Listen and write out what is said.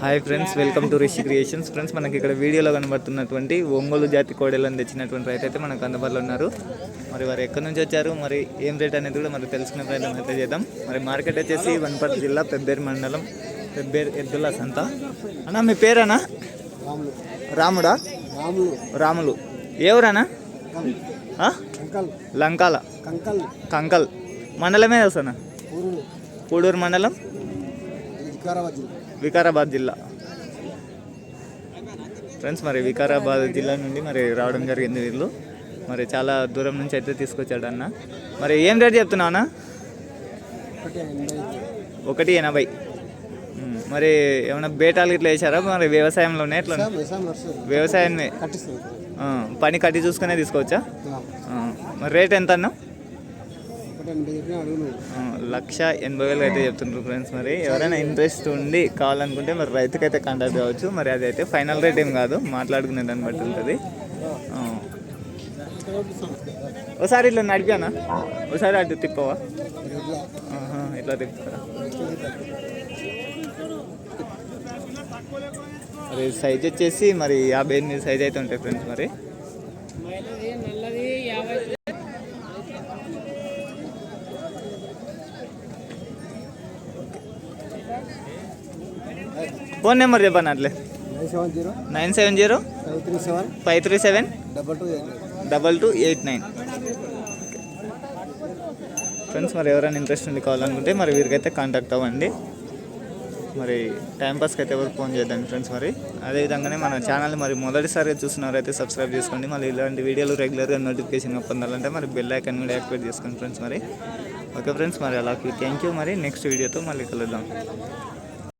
Hi friends welcome to Rishi creations friends మనకి ఇక్కడ వీడియోలో కనబడుతున్నటువంటి ఒంగోలు జాతి కోడెలను తెచ్చినటువంటి రైతు అయితే మనకు అందుబాటులో ఉన్నారు. మరి వారు ఎక్కడి నుంచి వచ్చారు మరి ఏం రేట్ అనేది కూడా మనం తెలుసుకునే ప్రయత్నం అయితే చేద్దాం. మరి మార్కెట్ వచ్చేసి వనపర్తి జిల్లా పెబ్బేరు మండలం పెబ్బేరు ఎద్దుల సంత. అన్నా మీ పేరేనా రాముడా? రాములు. ఎవరన్నా లంకాల. కంకల్. కంకల్. మండలమే వస్తానా పూడూరు మండలం? వికారాబాద్ జిల్లా. ఫ్రెండ్స్ మరి వికారాబాద్ జిల్లా నుండి మరి రావడం జరిగింది వీళ్ళు. మరి చాలా దూరం నుంచి అయితే తీసుకొచ్చాడు అన్న. మరి ఏం రేట్ చెప్తున్నావు అన్న? ఒకటి ఎనభై. మరి ఏమైనా బేటాలు ఇట్లా వేసారా మరి వ్యవసాయంలోనే ఎట్లా? వ్యవసాయం వ్యవసాయం నడుస్తుంది వ్యవసాయమే కట్టిస్తుంది ఆ, పని కట్టి చూసుకునే తీసుకోవచ్చా మరి రేట్ ఎంత అన్న ఒకటి ఎనభై చెప్పిన అడుగును ఆ, లక్ష ఎనభై వేలు అయితే చెప్తుంటారు ఫ్రెండ్స్ మరి. ఎవరైనా ఇంట్రెస్ట్ ఉండి కావాలనుకుంటే మరి రైతుకైతే కాంటాక్ట్ కావచ్చు. మరి అది అయితే ఫైనల్ రేట్ ఏం కాదు మాట్లాడుకునే దాన్ని బట్టి ఉంటుంది. ఒకసారి ఇట్లా నడిపానా? ఒకసారి అటు తిప్పవా? ఇట్లా ఆహా, ఇట్లా తిప్పుతారా? మరి సైజ్ వచ్చేసి మరి యాభై ఎనిమిది సైజ్ అయితే ఉంటాయి ఫ్రెండ్స్ మరి. ఫోన్ నెంబర్ చెప్పండి అట్లే. Nine seven zero five three seven double two eight nine. Friends మరి ఎవరైనా ఇంట్రెస్ట్ ఉండి కావాలనుకుంటే మరి వీరికైతే కాంటాక్ట్ అవ్వండి. మరి టైంపాస్కి అయితే ఎవరికి ఫోన్ చేద్దాం ఫ్రెండ్స్ మరి. అదేవిధంగానే మన ఛానల్ మరి మొదటిసారిగా చూస్తున్నారైతే సబ్స్క్రైబ్ చేసుకోండి. మళ్ళీ ఇలాంటి వీడియోలు రెగ్యులర్గా నోటిఫికేషన్ పొందాలంటే మరి బెల్ ఐకాన్ కూడా యాక్టివేట్ చేసుకోండి ఫ్రెండ్స్ మరి. ఓకే ఫ్రెండ్స్ మరి అలాగే థ్యాంక్ యూ మరి. నెక్స్ట్ వీడియోతో మళ్ళీ కలుద్దాం.